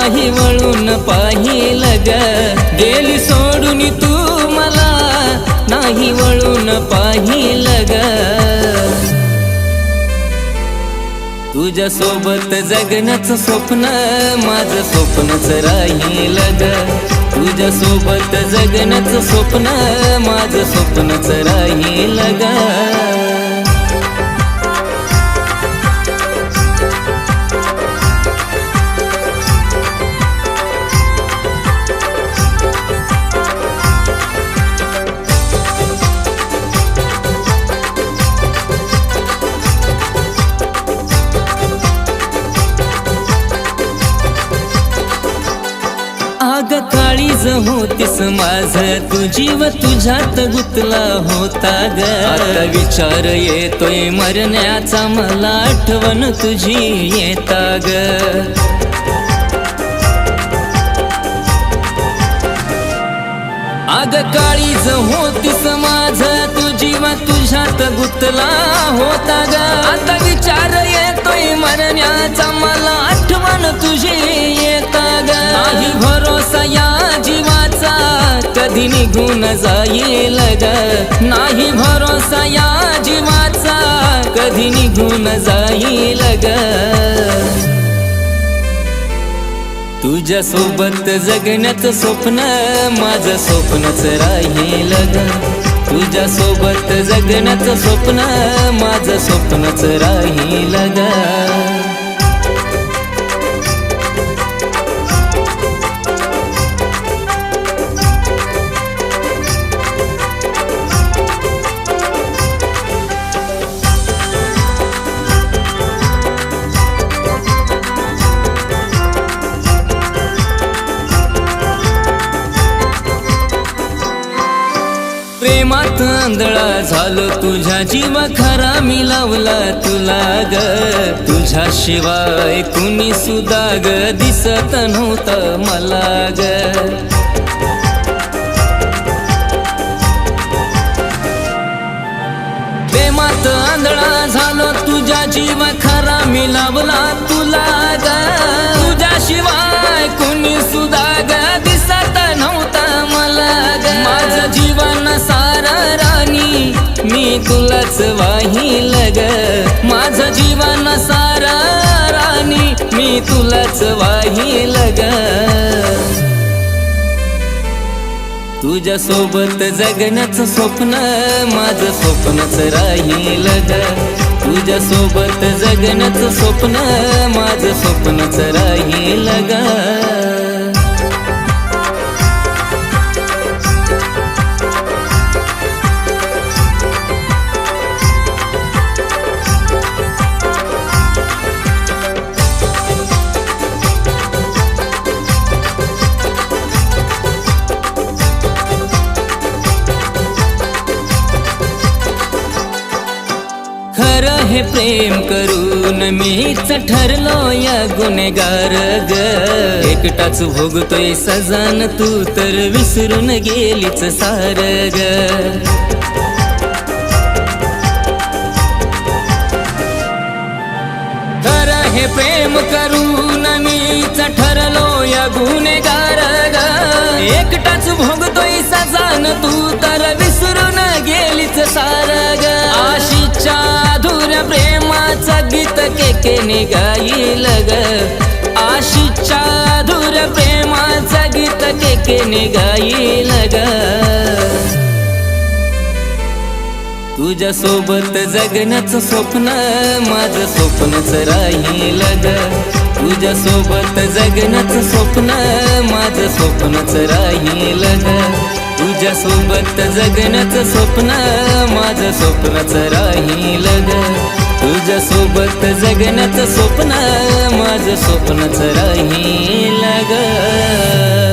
नाही वळून पाहिल ग. गेली सोडून तू मला नाही वळून पाहिल ग. तुझ्या सोबत जगण्याचं स्वप्न माझं स्वप्नच राहील ग. तुझ्या सोबत जगण्याचं स्वप्न माझं स्वप्नच राहील ग. काळीज होतीस माझ तू जीव तुझ्यात गुतला होता ग. आता विचार येतोय मरण्याचा मला आठवण तुझी येता ग. अग काळीज होतीस माझ तू जीव तुझ्यात गुतला होता ग. आता विचार येतोय मरण्याचा मला आठवण तुझी कधी निघून जाईल ग. नाही भरोसा या जीवाचा कधी निघून जाईल ग. तुझ्या सोबत जगण्याचं स्वप्न माझं स्वप्नच राहील ग. तुझ्या सोबत जगण्याचं स्वप्न माझं स्वप्नच राहील ग. प्रेमात आंधळा झालो तुझ्या जीव खरा मी लावला तुला ग. तुझ्या शिवाय कुणी सुद्धा ग. दिसत नव्हतं मला ग. प्रेमात आंधळा झालो तुझ्या जीवा वाहील ग माझं जीवन सारा राणी मी तुलाच वाहील ग तुझ्या सोबत जगण्याचं स्वप्न माझं स्वप्नच राहील ग तुझ्या सोबत जगण्याचं स्वप्न माझं स्वप्नच राहील ग आहे हे प्रेम करून मीच ठरलो या गुन्हेगार ग. एकटाच भोगतोय सजान तू तर विसरून गेलीच सार ग. हे प्रेम करून मीच ठरलो या गुन्हेगार ग. एकटाच भोगतोय सजान तू तर विसरून गेलीच सार के के केकेने गाईल ग. आशीच्या धुर प्रेमाचा गीत केकेने गाईल ग. तुझ्या सोबत जगण्याचं स्वप्न माझं स्वप्नच राहील ग. तुझ्या सोबत जगण्याचं स्वप्न माझं स्वप्नच राहील ग. तुझ्या सोबत जगण्याचं स्वप्न माझं स्वप्नच राहील ग. तुझ्या सोबत जगण्याचं स्वप्न माझं स्वप्नच राहील ग